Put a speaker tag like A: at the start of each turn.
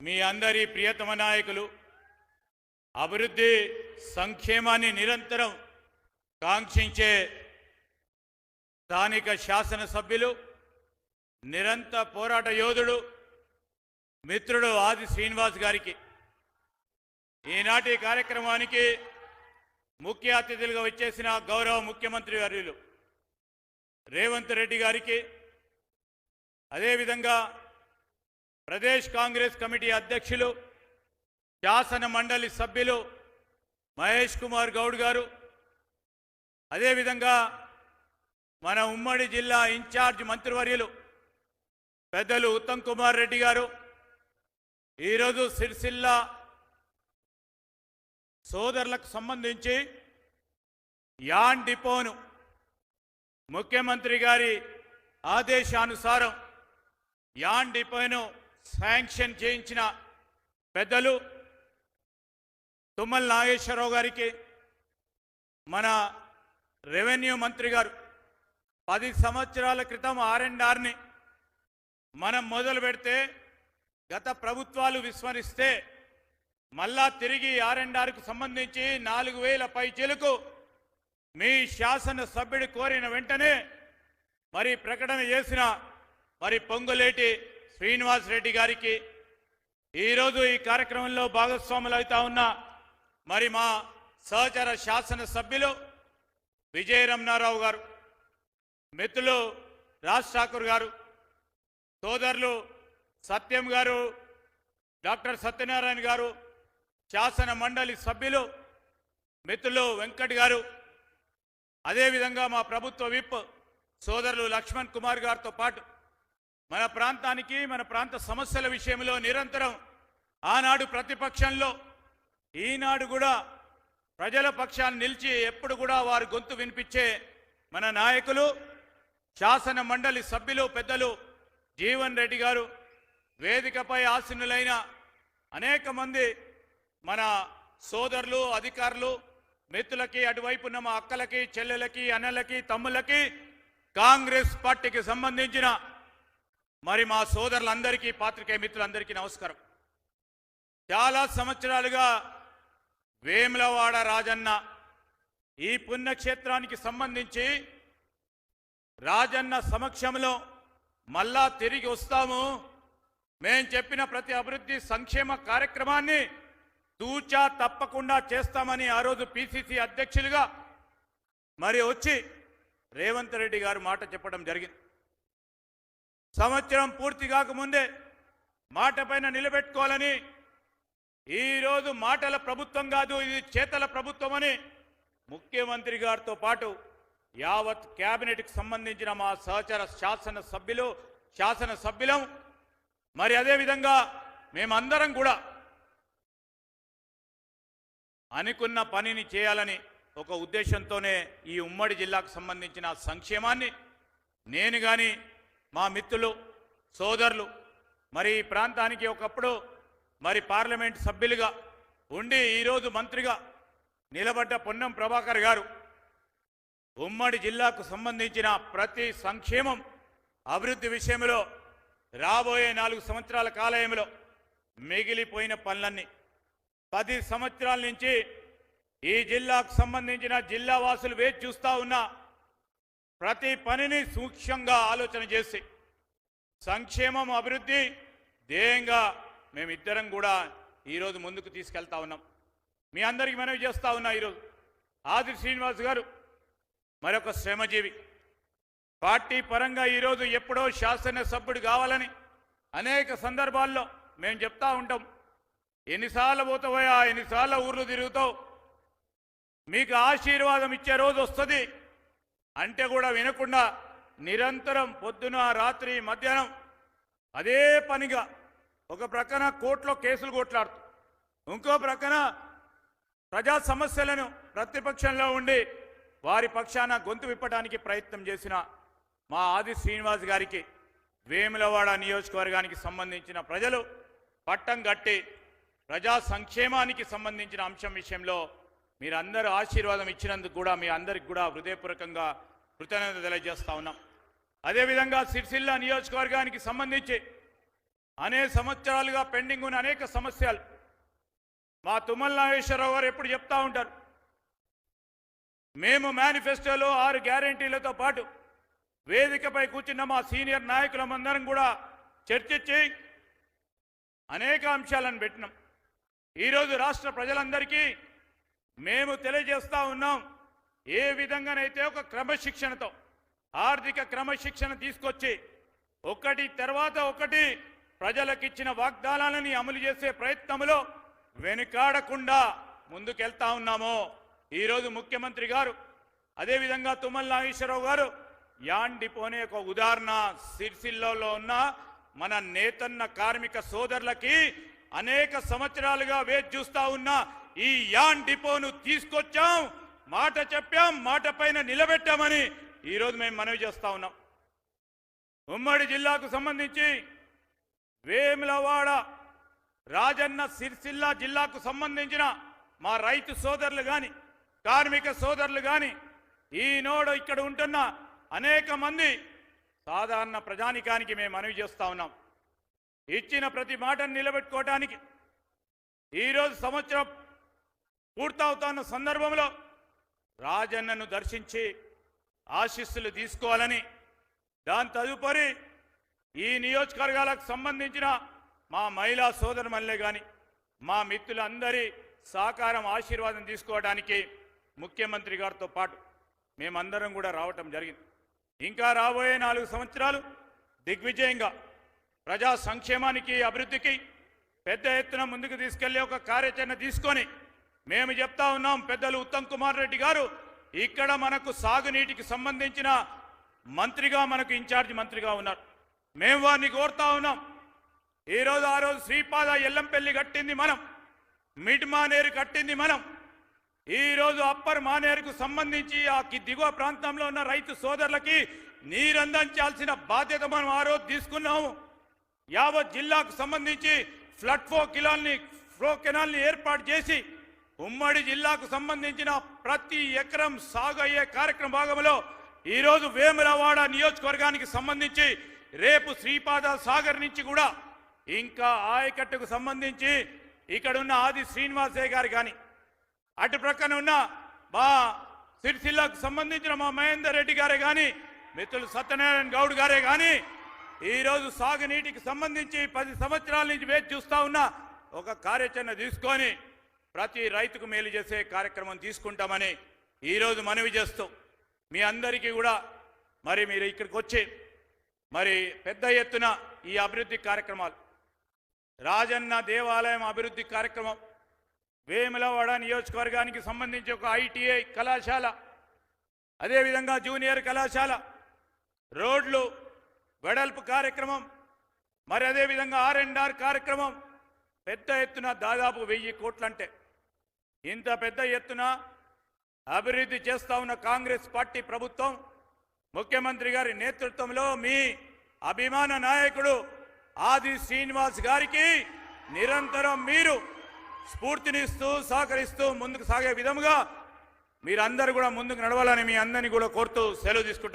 A: మీ అందరి ప్రియతమ నాయకులు అభివృద్ధి సంక్షేమాన్ని నిరంతరం కాంక్షించే స్థానిక శాసనసభ్యులు నిరంతర పోరాట యోధుడు మిత్రుడు ఆది శ్రీనివాస్ గారికి. ఈనాటి కార్యక్రమానికి ముఖ్య అతిథులుగా వచ్చేసిన గౌరవ ముఖ్యమంత్రి వర్యులు రేవంత్ రెడ్డి గారికి అదేవిధంగా ప్రదేశ్ కాంగ్రెస్ కమిటీ అధ్యక్షులు శాసన మండలి సభ్యులు మహేష్ కుమార్ గౌడ్ గారు. అదేవిధంగా మన ఉమ్మడి జిల్లా ఇన్ఛార్జ్ మంత్రివర్యులు పెద్దలు ఉత్తమ్ కుమార్ రెడ్డి గారు. ఈరోజు సిరిసిల్ల సోదరులకు సంబంధించి యాన్ డిపోను ముఖ్యమంత్రి గారి ఆదేశానుసారం యాన్ డిపోను శాంక్షన్ చేయించిన పెద్దలు తుమ్మల నాగేశ్వరరావు గారికి మన రెవెన్యూ మంత్రి గారు పది సంవత్సరాల క్రితం ఆర్ఎండ్ఆర్ని మనం మొదలు పెడితే గత ప్రభుత్వాలు విస్మరిస్తే మళ్ళా తిరిగి ఆర్ఎండ్ఆర్కు సంబంధించి నాలుగు వేల పైచీలకు మీ శాసన సభ్యుడు కోరిన వెంటనే మరి ప్రకటన చేసిన మరి పొంగులేటి శ్రీనివాస్ రెడ్డి గారికి ఈరోజు ఈ కార్యక్రమంలో భాగస్వాములు అవుతా ఉన్న మరి మా సహచర శాసన సభ్యులు విజయ రమణారావు గారు మిత్రులు రాజ్ ఠాకూర్ గారు సోదరులు సత్యం గారు డాక్టర్ సత్యనారాయణ గారు శాసన మండలి సభ్యులు మిత్రులు వెంకట్ గారు అదేవిధంగా మా ప్రభుత్వ విప్ సోదరులు లక్ష్మణ్ కుమార్ గారితో పాటు మన ప్రాంతానికి మన ప్రాంత సమస్యల విషయంలో నిరంతరం ఆనాడు ప్రతిపక్షంలో ఈనాడు కూడా ప్రజల పక్షాన్ని నిలిచి ఎప్పుడు కూడా వారి గొంతు వినిపించే మన నాయకులు శాసన మండలి సభ్యులు పెద్దలు జీవన్ రెడ్డి గారు వేదికపై ఆసీనులైన అనేక మంది మన సోదరులు అధికారులు మిత్రులకి అటువైపున్న మా అక్కలకి చెల్లెలకి అన్నలకి తమ్ములకి కాంగ్రెస్ పార్టీకి సంబంధించిన మరి మా సోదరులందరికీ పాత్రికేయ మిత్రులందరికీ నమస్కారం. చాలా సంవత్సరాలుగా వేములవాడ రాజన్న ఈ పుణ్యక్షేత్రానికి సంబంధించి రాజన్న సమక్షంలో మళ్ళా తిరిగి వస్తాము. మేం చెప్పిన ప్రతి అభివృద్ధి సంక్షేమ కార్యక్రమాన్ని తూచా తప్పకుండా చేస్తామని ఆ రోజు పిసిసి అధ్యక్షులుగా మరి వచ్చి రేవంత్ రెడ్డి గారు మాట చెప్పడం జరిగింది. సంవత్సరం పూర్తి కాకముందే మాట పైన నిలబెట్టుకోవాలని ఈరోజు మాటల ప్రభుత్వం కాదు ఇది చేతల ప్రభుత్వం అని ముఖ్యమంత్రి గారితో పాటు యావత్ కేబినెట్కి సంబంధించిన మా సహచర శాసన సభ్యులు శాసన సభ్యులం మరి అదేవిధంగా మేమందరం కూడా అనుకున్న పనిని చేయాలని ఒక ఉద్దేశంతోనే ఈ ఉమ్మడి జిల్లాకు సంబంధించిన సంక్షేమాన్ని నేను కానీ మా మిత్రులు సోదరులు మరి ఈ ప్రాంతానికి ఒకప్పుడు మరి పార్లమెంట్ సభ్యులుగా ఉండి ఈరోజు మంత్రిగా నిలబడ్డ పొన్నం ప్రభాకర్ గారు ఉమ్మడి జిల్లాకు సంబంధించిన ప్రతి సంక్షేమం అభివృద్ధి విషయంలో రాబోయే నాలుగు సంవత్సరాల కాలయంలో మిగిలిపోయిన పనులన్నీ. పది సంవత్సరాల నుంచి ఈ జిల్లాకు సంబంధించిన జిల్లా వాసులు వేచి చూస్తా ఉన్న ప్రతి పనిని సూక్ష్మంగా ఆలోచన చేసి సంక్షేమం అభివృద్ధి ధ్యేయంగా మేమిద్దరం కూడా ఈరోజు ముందుకు తీసుకెళ్తా ఉన్నాం. మీ అందరికీ మనవి చేస్తూ ఉన్నా ఈరోజు. ఆది శ్రీనివాస్ గారు మరొక శ్రమజీవి. పార్టీ పరంగా ఈరోజు ఎప్పుడో శాసనసభ్యుడు కావాలని అనేక సందర్భాల్లో మేము చెప్తా ఉంటాం. ఎన్నిసార్లు పోతావోయా ఎన్నిసార్లు ఊర్లు తిరుగుతావు? మీకు ఆశీర్వాదం ఇచ్చే రోజు వస్తుంది. అంటే కూడా వినకుండా నిరంతరం పొద్దున రాత్రి మధ్యాహ్నం అదే పనిగా ఒక ప్రక్కన కోర్టులో కేసులు కొట్లాడుతూ ఇంకో ప్రక్కన ప్రజా సమస్యలను ప్రతిపక్షంలో ఉండి వారి పక్షాన గొంతు విప్పడానికి ప్రయత్నం చేసిన మా ఆది శ్రీనివాస్ గారికి వేములవాడ నియోజకవర్గానికి సంబంధించిన ప్రజలు పట్టం కట్టి ప్రజా సంక్షేమానికి సంబంధించిన అంశం విషయంలో మీరందరూ ఆశీర్వాదం ఇచ్చినందుకు కూడా మీ అందరికి కూడా హృదయపూర్వకంగా కృతజ్ఞత తెలియజేస్తా ఉన్నాం. అదేవిధంగా సిరిసిల్ల నియోజకవర్గానికి సంబంధించి అనేక సంవత్సరాలుగా పెండింగ్ ఉన్న అనేక సమస్యలు మా తుమ్మల నాగేశ్వరరావు గారు ఎప్పుడు చెప్తా ఉంటారు. మేము మేనిఫెస్టోలో ఆరు గ్యారంటీలతో పాటు వేదికపై కూర్చున్న మా సీనియర్ నాయకులమందరం కూడా చర్చించి అనేక అంశాలను పెట్టినాం. ఈరోజు రాష్ట్ర ప్రజలందరికీ మేము తెలియజేస్తా ఉన్నాం ఏ విధంగానైతే ఒక క్రమశిక్షణతో ఆర్థిక క్రమశిక్షణ తీసుకొచ్చి ఒకటి తర్వాత ఒకటి ప్రజలకిచ్చిన వాగ్దానాలని అమలు చేసే ప్రయత్నంలో వెనుకాడకుండా ముందుకెళ్తా ఉన్నామో. ఈరోజు ముఖ్యమంత్రి గారు అదేవిధంగా తుమ్మల నాగేశ్వరరావు గారు యాన్ డిపోనే ఒక ఉదాహరణ సిరిసిల్లలో ఉన్న మన నేతన్న కార్మిక సోదరులకి అనేక సంవత్సరాలుగా వేచి చూస్తా ఉన్న ఈ యాన్ డిపోను తీసుకొచ్చాం. మాట చెప్పాం మాట పైన నిలబెట్టామని ఈరోజు మేము మనవి చేస్తా ఉన్నాం. ఉమ్మడి జిల్లాకు సంబంధించి వేములవాడ రాజన్న సిరిసిల్ల జిల్లాకు సంబంధించిన మా రైతు సోదరులు కానీ కార్మిక సోదరులు కానీ ఈనోడు ఇక్కడ ఉంటున్న అనేక మంది సాధారణ ప్రజానికానికి మేము మనవి చేస్తా ఉన్నాం. ఇచ్చిన ప్రతి మాటను నిలబెట్టుకోవటానికి ఈరోజు సంవత్సరం పూర్తవుతున్న సందర్భంలో రాజన్నను దర్శించి ఆశీస్సులు తీసుకోవాలని దాని తదుపరి ఈ నియోజకవర్గాలకు సంబంధించిన మా మహిళా సోదరుమల్లే కానీ మా మిత్రులందరి సహకారం ఆశీర్వాదం తీసుకోవడానికి ముఖ్యమంత్రి గారితో పాటు మేమందరం కూడా రావటం జరిగింది. ఇంకా రాబోయే నాలుగు సంవత్సరాలు దిగ్విజయంగా ప్రజా సంక్షేమానికి అభివృద్ధికి పెద్ద ఎత్తున ముందుకు తీసుకెళ్ళే ఒక కార్యాచరణ తీసుకొని మేము చెప్తా ఉన్నాం పెద్దలు ఉత్తమ్ కుమార్ రెడ్డి గారు. ఇక్కడ మనకు సాగునీటికి సంబంధించిన మంత్రిగా మనకు ఇన్ఛార్జ్ మంత్రిగా ఉన్నారు. మేము వారిని కోరుతా ఉన్నాం. ఈ రోజు ఆ రోజు శ్రీపాద ఎల్లంపల్లి కట్టింది మనం. మిడ్ మానేరు కట్టింది మనం. ఈరోజు అప్పర్ మానేరుకు సంబంధించి ఆ కి- దిగువ ప్రాంతంలో ఉన్న రైతు సోదరులకి నీరందించాల్సిన బాధ్యత మనం ఆ రోజు తీసుకున్నాము. యావత్ జిల్లాకు సంబంధించి ఫ్లడ్ ఫ్లో కిలాల్ని ఫ్లో కెనాల్ని ఏర్పాటు చేసి ఉమ్మడి జిల్లాకు సంబంధించిన ప్రతి ఎకరం సాగు అయ్యే కార్యక్రమ భాగంలో ఈరోజు వేములవాడ నియోజకవర్గానికి సంబంధించి రేపు శ్రీపాద సాగర్ నుంచి కూడా ఇంకా ఆయకట్టుకు సంబంధించి ఇక్కడ ఉన్న ఆది శ్రీనివాసయ్య గారు కానీ అటు ప్రక్కన ఉన్న మా సిరిసిల్లాకు సంబంధించిన మా మహేందర్ రెడ్డి గారే కానీ మిత్రులు సత్యనారాయణ గౌడ్ గారే కానీ ఈరోజు సాగునీటికి సంబంధించి పది సంవత్సరాల నుంచి వేచి చూస్తా ఉన్న ఒక కార్యాచరణ తీసుకొని ప్రతి రైతుకు మేలు చేసే కార్యక్రమం తీసుకుంటామని ఈరోజు మనవి చేస్తూ మీ అందరికీ కూడా మరి మీరు ఇక్కడికి వచ్చి మరి పెద్ద ఎత్తున ఈ అభివృద్ధి కార్యక్రమాలు రాజన్న దేవాలయం అభివృద్ధి కార్యక్రమం వేములవాడ నియోజకవర్గానికి సంబంధించి ఒక ఐటీఐ కళాశాల అదేవిధంగా జూనియర్ కళాశాల రోడ్లు వెడల్పు కార్యక్రమం మరి అదేవిధంగా ఆర్ అండ్ ఆర్ కార్యక్రమం పెద్ద ఎత్తున దాదాపు వెయ్యి కోట్లంటే ఇంత పెద్ద ఎత్తున అభివృద్ధి చేస్తా ఉన్న కాంగ్రెస్ పార్టీ ప్రభుత్వం ముఖ్యమంత్రి గారి నేతృత్వంలో మీ అభిమాన నాయకుడు ఆది శ్రీనివాస్ గారికి నిరంతరం మీరు స్ఫూర్తినిస్తూ సహకరిస్తూ ముందుకు సాగే విధముగా మీరందరూ కూడా ముందుకు నడవాలని మీ అందరినీ కూడా కోరుతూ సెలవు తీసుకుంటున్నారు